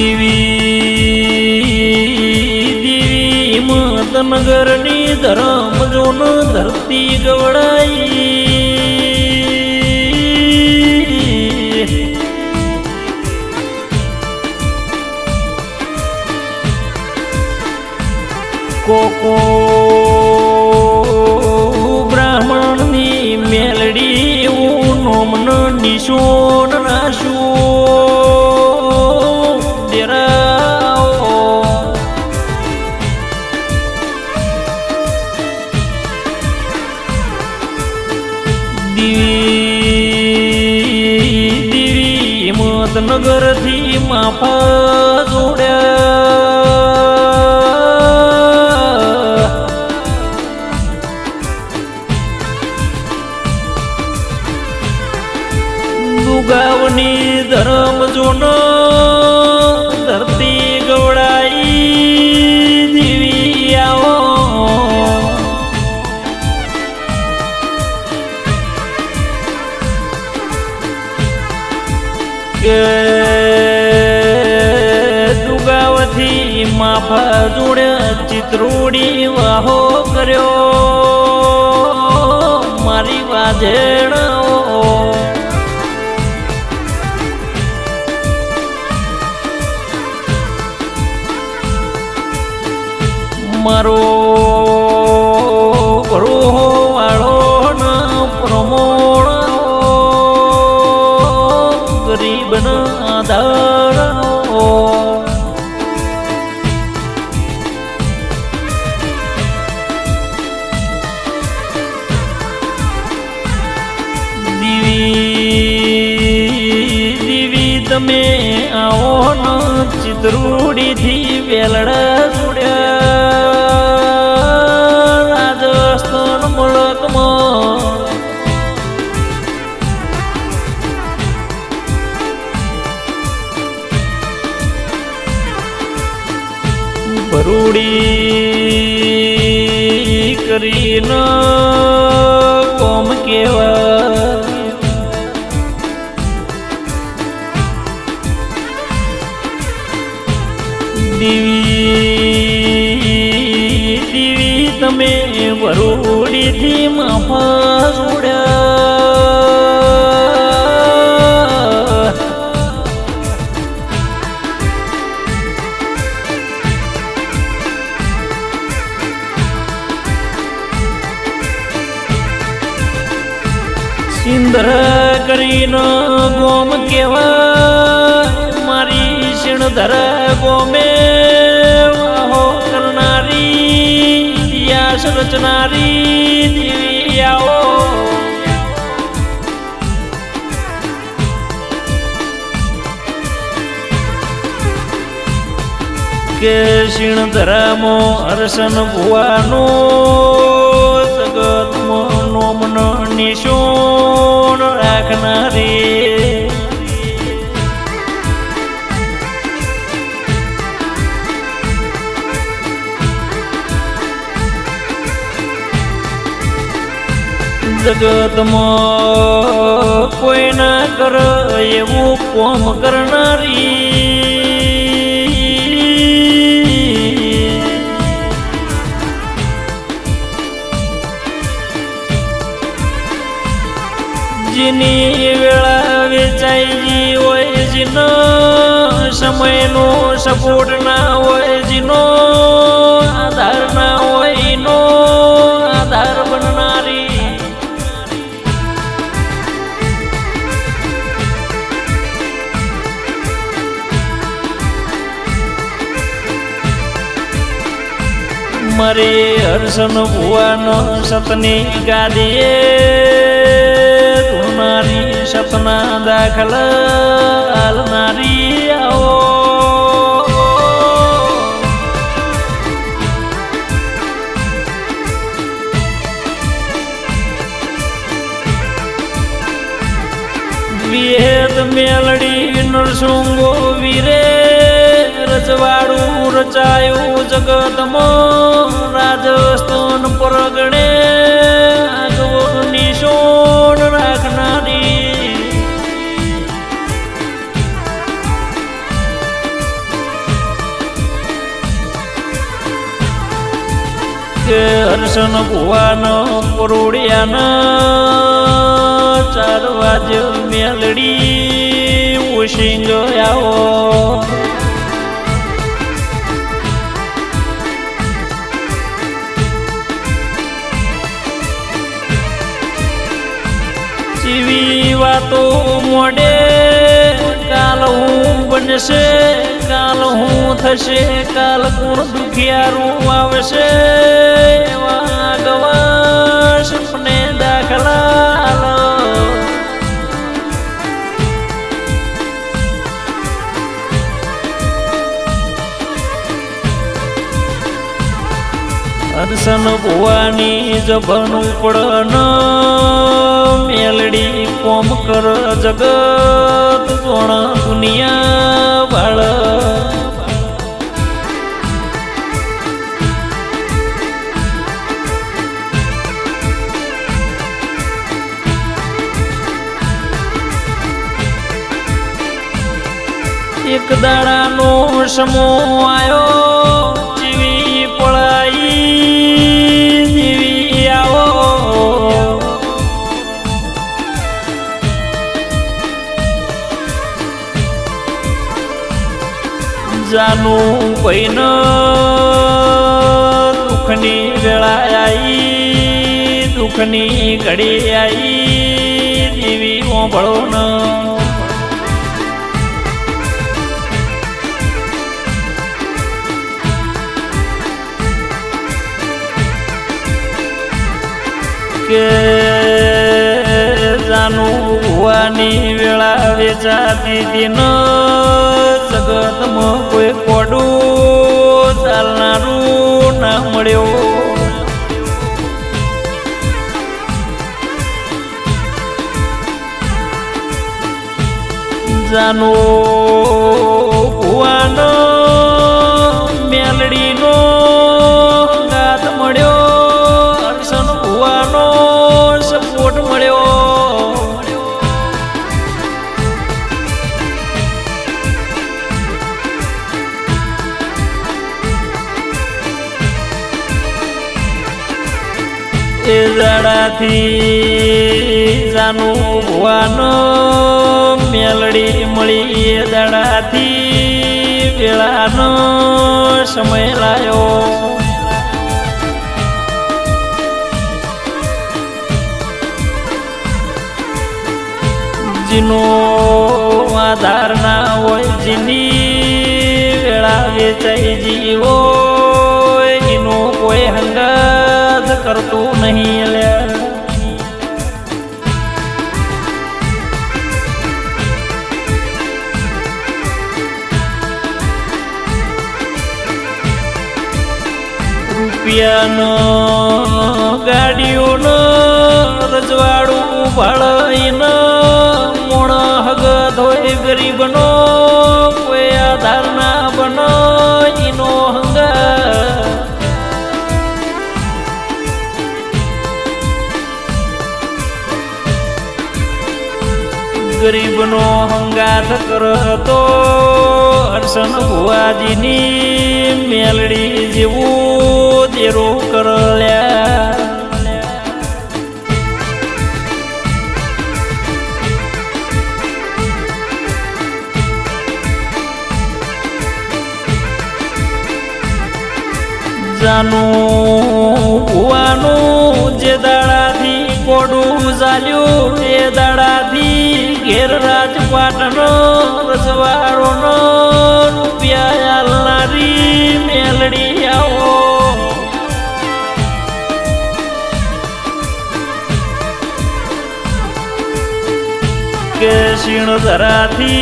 દીવી દીવી John ધરતી ગવડાઈ. Cocoa બ્રાહ્મણની મેલડી હું નોમન નિશોન રાશો. દીવી હિંમતનગરથી માફા જોડ્યા. દુગાવથી માફા જોડ્યા ચિત્રોડી વાહો કર્યો. મારી વાજેણો મારો તમે આવો ચિત્રુડીથી વેલડા જોડ્યા રાજસ્થાન મુલકમાં ભરૂડી કરીને કોમ કેવા કરીને ગોમ કેવા? મારી શિણધર ગોમે. વાહો કરનારી યાસ રચનારી, દેવી આવો. કે શિણધરામો હર્ષન ભુવાનો, જગતમાં નોમન નિશોન રાખનારી જગતમાં કોઈ ના કર એવું કોમ કરનારી. જીનો સમયનો સપોર્ટ ના હોય, જીનો આધાર ના હોય નો આધાર બનનારી. મારે હર્ષન ભુવાન સતની ગાદીએ સતના દાખલ હાલનારી આવો વેદ મેલડી નરસુંગો વીરે રજવાડું રચાયું જગતમાં રાજસ્થાન પરગણે. કે હર્ષન ભુવાન પરોડિયાન ચાર વાજ મેલડી ઉશિંગ આવો જીવી વાતો મોડે કાલ હું બનશે કાલ હું થશે કાલ કોણ દુખિયારું આવશે. એવા ગવા સપને દાખલા હર્ષન ભુવાની જબન ઉપડન. મેલડી કોમ કર જગત જોણ દુનિયા વાળ એક દાડાનો સમો આયો. જાનું પૈન દુઃખની વેળા આઈ, દુઃખની ઘડી આઈ દેવી ઓંભળો ન કે જાનું ભુવાની વેળા વેચાતી દિન જગતમાં કોઈ ચાલનારું ના મળ્યો. જાનો ભુવાનો દાડાથી જાનું ભુવાનો મેલડી મળી એ વેળાનો સમય લાયો. જીનો આધાર ના હોય, જીની વેળા વેચાઈ જીવો, એનો કોઈ હંગાત કરતું નહીં રૂપિયાનો ગાડીઓનો રજવાડું ભાળીને ગરીબનો હંગાથ કરતો હર્ષણ ભુવાજીની મેલડી જેવું દેરો કરલ્યા. જાનું જે દાડાથી કોડું ચાલ્યું એ દાડાથી ઘેર રાજપાટનો રસવારોનો રૂપિયા આલનારી મેલડી આવો. કે શીણ ધરાથી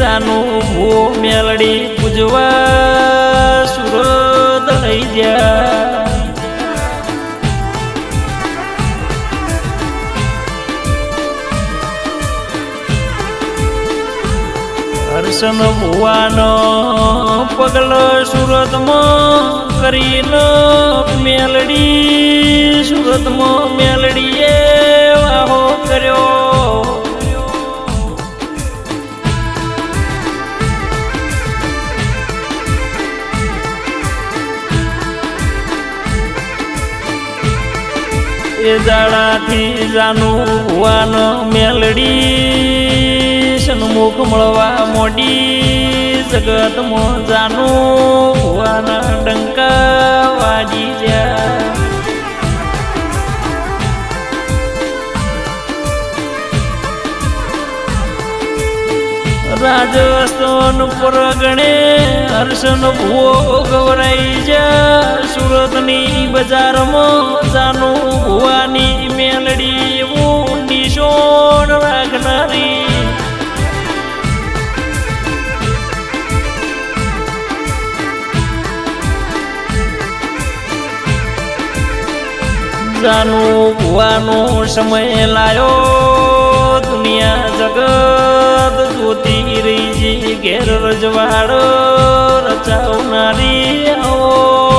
જાનું ભૂ મેલડી પૂજવા હર્ષન ભુવાનો પગલો સુરતમાં કરીને મેલડી સુરતમાં મેલડીએ વાહો કર્યો. એ જાડાથી જાનું ભુવાનો મેલડી સન્મુખ મળવા મોડી જગતમાં જાનું ભુવાના ડંકા વાજી જા રાજસ્થાન પરગણે હર્ષન ભૂવો ગવરાઈ જા સુરતની બજારમાં જાનું ભુવાની મેલડી એવું નિશોણ રાખનારી દીકરાનું ભુવાનો સમય લાયો. દુનિયા જગત જોતી રહી ઘેર રજવાડો રચાવનારી આવો.